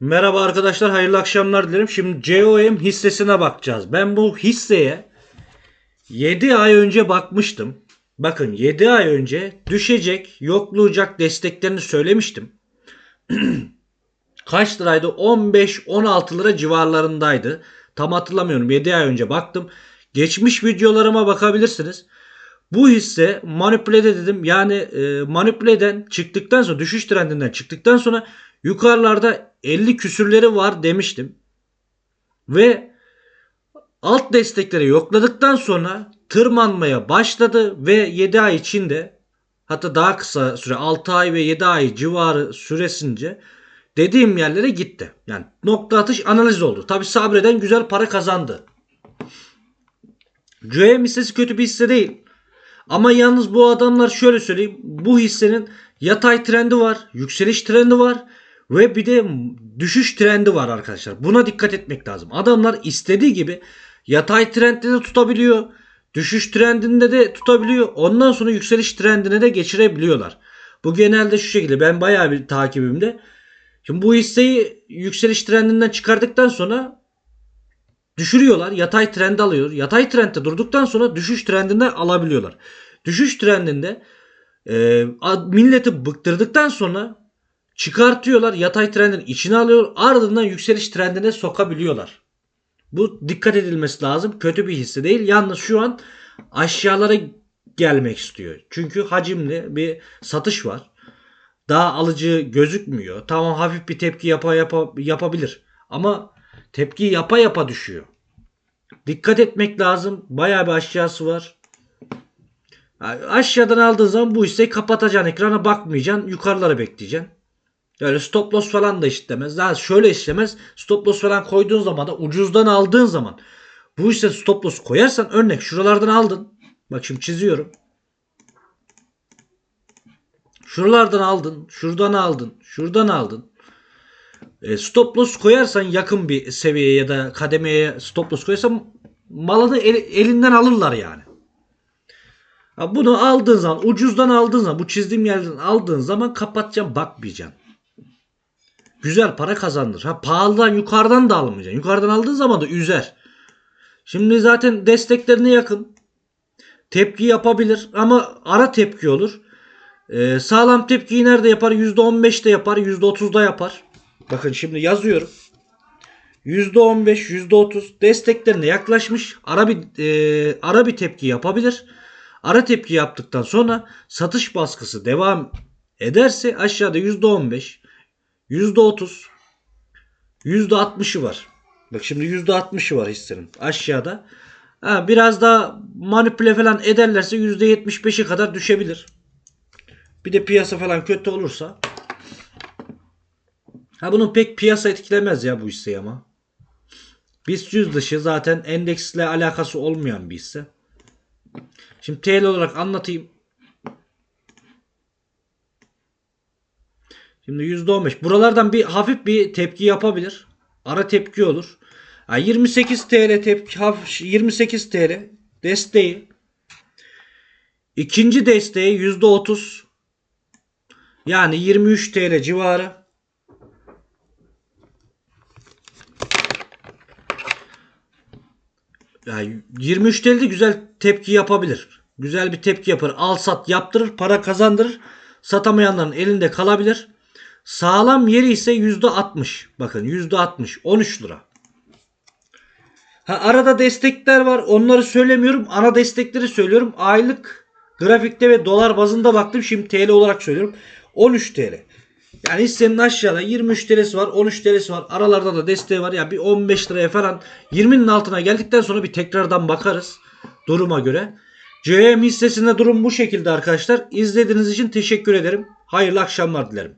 Merhaba arkadaşlar, hayırlı akşamlar dilerim. Şimdi COM hissesine bakacağız. Ben bu hisseye 7 ay önce bakmıştım. Bakın 7 ay önce düşecek, yoklayacak desteklerini söylemiştim. Kaç liraydı? 15-16 lira civarlarındaydı. Tam hatırlamıyorum. 7 ay önce baktım. Geçmiş videolarıma bakabilirsiniz. Bu hisse manipüle dedim. Yani e, manipüleden çıktıktan sonra düşüş trendinden çıktıktan sonra yukarılarda 50 küsürleri var demiştim. Ve alt destekleri yokladıktan sonra tırmanmaya başladı ve 7 ay içinde hatta daha kısa süre 6 ay ve 7 ay civarı süresince dediğim yerlere gitti. Yani nokta atış analiz oldu. Tabi sabreden güzel para kazandı. CM hissesi kötü bir hisse değil. Ama yalnız bu adamlar şöyle söyleyeyim. Bu hissenin yatay trendi var. Yükseliş trendi var. Ve bir de düşüş trendi var arkadaşlar. Buna dikkat etmek lazım. Adamlar istediği gibi yatay trendde de tutabiliyor. Düşüş trendinde de tutabiliyor. Ondan sonra yükseliş trendine de geçirebiliyorlar. Bu genelde şu şekilde. Ben bayağı bir takibimde. Şimdi bu hisseyi yükseliş trendinden çıkardıktan sonra düşürüyorlar. Yatay trend alıyor. Yatay trendde durduktan sonra düşüş trendinden alabiliyorlar. Düşüş trendinde e, milleti bıktırdıktan sonra çıkartıyorlar. Yatay trendin içine alıyor. Ardından yükseliş trendine sokabiliyorlar. Bu dikkat edilmesi lazım. Kötü bir hisse değil. Yalnız şu an aşağılara gelmek istiyor. Çünkü hacimli bir satış var. Daha alıcı gözükmüyor. Tamam hafif bir tepki yapa, yapa, yapabilir. Ama tepki yapa yapa düşüyor. Dikkat etmek lazım. Bayağı bir aşağısı var. Yani Aşağıdan aldığın zaman bu hisseyi kapatacaksın. Ekrana bakmayacaksın. Yukarılara bekleyeceksin. Öyle stop loss falan da işlemez. Daha şöyle işlemez. Stop loss falan koyduğun zaman da ucuzdan aldığın zaman bu hisse stop loss koyarsan örnek şuralardan aldın. Bak şimdi çiziyorum. Şuralardan aldın. Şuradan aldın. Şuradan aldın. E, stop loss koyarsan yakın bir seviyeye ya da kademeye stop loss koyarsan malını el- elinden alırlar yani. Bunu aldığın zaman ucuzdan aldığın zaman bu çizdiğim yerden aldığın zaman kapatacaksın bakmayacaksın. Güzel para kazandır. Ha pahalıdan yukarıdan da almayacaksın. Yukarıdan aldığın zaman da üzer. Şimdi zaten desteklerine yakın. Tepki yapabilir ama ara tepki olur. Ee, sağlam tepkiyi nerede yapar? %15'te yapar, %30'da yapar. Bakın şimdi yazıyorum. %15, %30 desteklerine yaklaşmış. Ara bir e, ara bir tepki yapabilir. Ara tepki yaptıktan sonra satış baskısı devam ederse aşağıda %15, %30, %60'ı var. Bak şimdi %60'ı var hissenin aşağıda. Ha, biraz daha manipüle falan ederlerse %75'e kadar düşebilir. Bir de piyasa falan kötü olursa. Ha bunun pek piyasa etkilemez ya bu hisseyi ama. BIST 100 dışı zaten endeksle alakası olmayan bir hisse. Şimdi TL olarak anlatayım. Şimdi %15. Buralardan bir hafif bir tepki yapabilir. Ara tepki olur. Ha, 28 TL tepki hafif 28 TL desteği. İkinci desteği %30. Yani 23 TL civarı. Yani 23 TL'de güzel tepki yapabilir. Güzel bir tepki yapar. Al sat yaptırır. Para kazandırır. Satamayanların elinde kalabilir. Sağlam yeri ise %60. Bakın %60. 13 lira. Ha, arada destekler var. Onları söylemiyorum. Ana destekleri söylüyorum. Aylık grafikte ve dolar bazında baktım. Şimdi TL olarak söylüyorum. 13 TL. Yani hissenin aşağıda 23 TL'si var, 13 TL'si var. Aralarda da desteği var. Ya bir 15 liraya falan 20'nin altına geldikten sonra bir tekrardan bakarız duruma göre. CM hissesinde durum bu şekilde arkadaşlar. İzlediğiniz için teşekkür ederim. Hayırlı akşamlar dilerim.